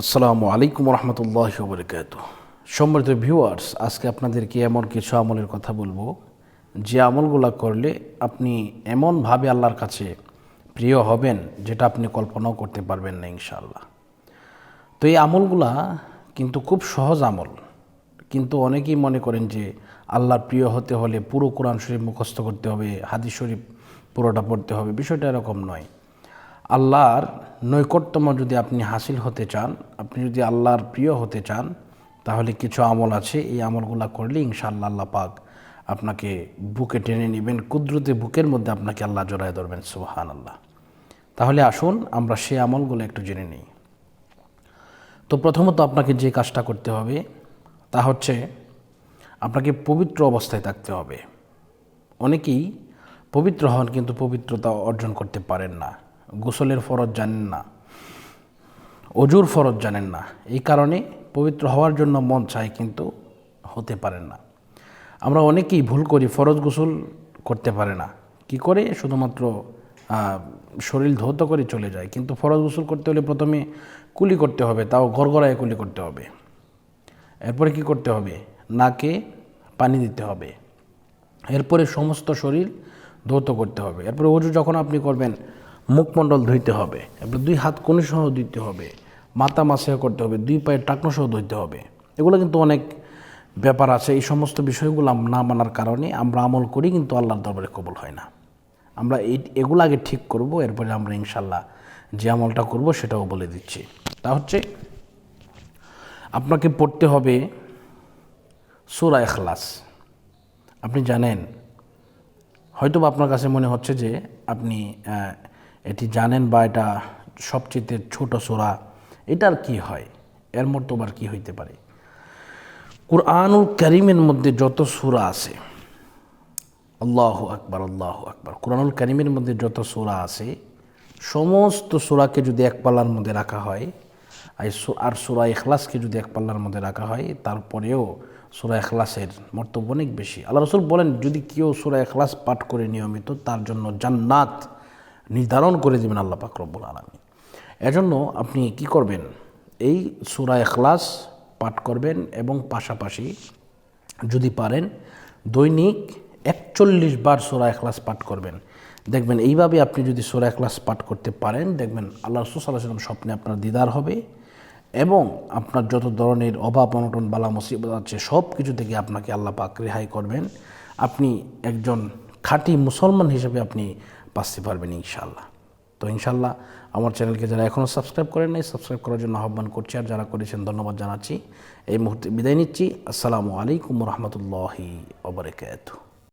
আসসালামু আলাইকুম রহমতুল্লাহ বরকাত সম্মানিত ভিউয়ার্স, আজকে আপনাদেরকে এমন কিছু আমলের কথা বলব, যে আমলগুলো করলে আপনি এমনভাবে আল্লাহর কাছে প্রিয় হবেন, যেটা আপনি কল্পনাও করতে পারবেন না, ইনশাআল্লাহ। তো এই আমলগুলা কিন্তু খুব সহজ আমল। কিন্তু অনেকেই মনে করেন যে আল্লাহর প্রিয় হতে হলে পুরো কোরআন শরীফ মুখস্থ করতে হবে, হাদিস শরীফ পুরোটা পড়তে হবে, বিষয়টা এরকম নয়। আল্লাহর নৈকট্যম যদি আপনি হাসিল হতে চান, আপনি যদি আল্লাহর প্রিয় হতে চান, তাহলে কিছু আমল আছে, এই আমলগুলো করলে ইনশাআল্লাহ আল্লাহ পাক আপনাকে বুকে টেনে নেবেন, কুদরতে বুকের মধ্যে আপনাকে আল্লাহ জড়ায় ধরবেন সুবাহান আল্লাহ তাহলে আসুন, আমরা সেই আমলগুলো একটু জেনে নিই। তো প্রথমত আপনাকে যে কাজটা করতে হবে, তা হচ্ছে আপনাকে পবিত্র অবস্থায় থাকতে হবে। অনেকেই পবিত্র হন কিন্তু পবিত্রতা অর্জন করতে পারেন না। গোসলের ফরজ জানেন না, অজুর ফরজ জানেন না। এই কারণে পবিত্র হওয়ার জন্য মন চায় কিন্তু হতে পারেন না। আমরা অনেকেই ভুল করি, ফরজ গোসল করতে পারে না। কি করে? শুধুমাত্র শরীর ধৌত করে চলে যায়। কিন্তু ফরজ গোসল করতে হলে প্রথমে কুলি করতে হবে, তাও গড়গড়ায় কুলি করতে হবে। এরপরে কি করতে হবে? নাকে পানি দিতে হবে। এরপরে সমস্ত শরীর ধৌত করতে হবে। এরপরে অজু যখন আপনি করবেন মুখমণ্ডল ধুইতে হবে, এরপরে দুই হাত কোণে সহ ধুইতে হবে, মাথা মাসে করতে হবে, দুই পায়ে টাকনো সহ ধুইতে হবে। এগুলো কিন্তু অনেক ব্যাপার আছে। এই সমস্ত বিষয়গুলো না মানার কারণে আমরা আমল করি, কিন্তু আল্লাহর দরবারে কবল হয় না। আমরা এই এগুলো আগে ঠিক করব, এরপরে আমরা ইনশাল্লাহ যে আমলটা করব সেটাও বলে দিচ্ছি। তা হচ্ছে, আপনাকে পড়তে হবে সুরা এখলাস আপনি জানেন হয়তো আপনার কাছে মনে হচ্ছে যে আপনি এটি জানেন বা এটা সবচেয়ে ছোট সোরা। এটার কি হয়? এর মতো আবার কী হইতে পারে? কুরআনুল করিমের মধ্যে যত সুরা আছে, আল্লাহ আকবার আল্লাহ আকবার, কোরআনুল করিমের মধ্যে যত সুরা আছে, সমস্ত সুরাকে যদি এক পাল্লার মধ্যে রাখা হয়, আর সুরা এখলাসকে যদি এক পাল্লার মধ্যে রাখা হয়, তারপরেও সুরা এখলাসের মর্তব্য অনেক বেশি। আল্লাহ রসুল বলেন, যদি কেউ সুরা এখলাস পাঠ করে নিয়মিত, তার জন্য জান্নাত নির্ধারণ করে দেবেন আল্লাহ পাক রব্বুল আলমী এজন্য আপনি কি করবেন? এই সুরা এখলাস পাঠ করবেন এবং পাশাপাশি যদি পারেন দৈনিক একচল্লিশ বার সোরা এখলাস পাঠ করবেন। দেখবেন এইভাবে আপনি যদি সোরা এখলাস পাঠ করতে পারেন, দেখবেন আল্লাহ রসুল সাল্লাহ সাল্লাম স্বপ্নে আপনার দিদার হবে এবং আপনার যত ধরনের অভাব, অনটন, বালা, মুসিবত আছে, সব কিছু থেকে আপনাকে আল্লাহ পাক রেহাই করবেন। আপনি একজন খাঁটি মুসলমান হিসেবে আপনি বাঁচতে পারবেন ইনশাল্লাহ তো ইনশাল্লাহ আমার চ্যানেলকে যারা এখনও সাবস্ক্রাইব করেন নাই, সাবস্ক্রাইব করার জন্য আহ্বান করছি আর যারা করেছেন ধন্যবাদ জানাচ্ছি। এই মুহূর্তে বিদায় নিচ্ছি। আসসালামু আলাইকুম রহমতুল্লাহি ওবরাকাতুহ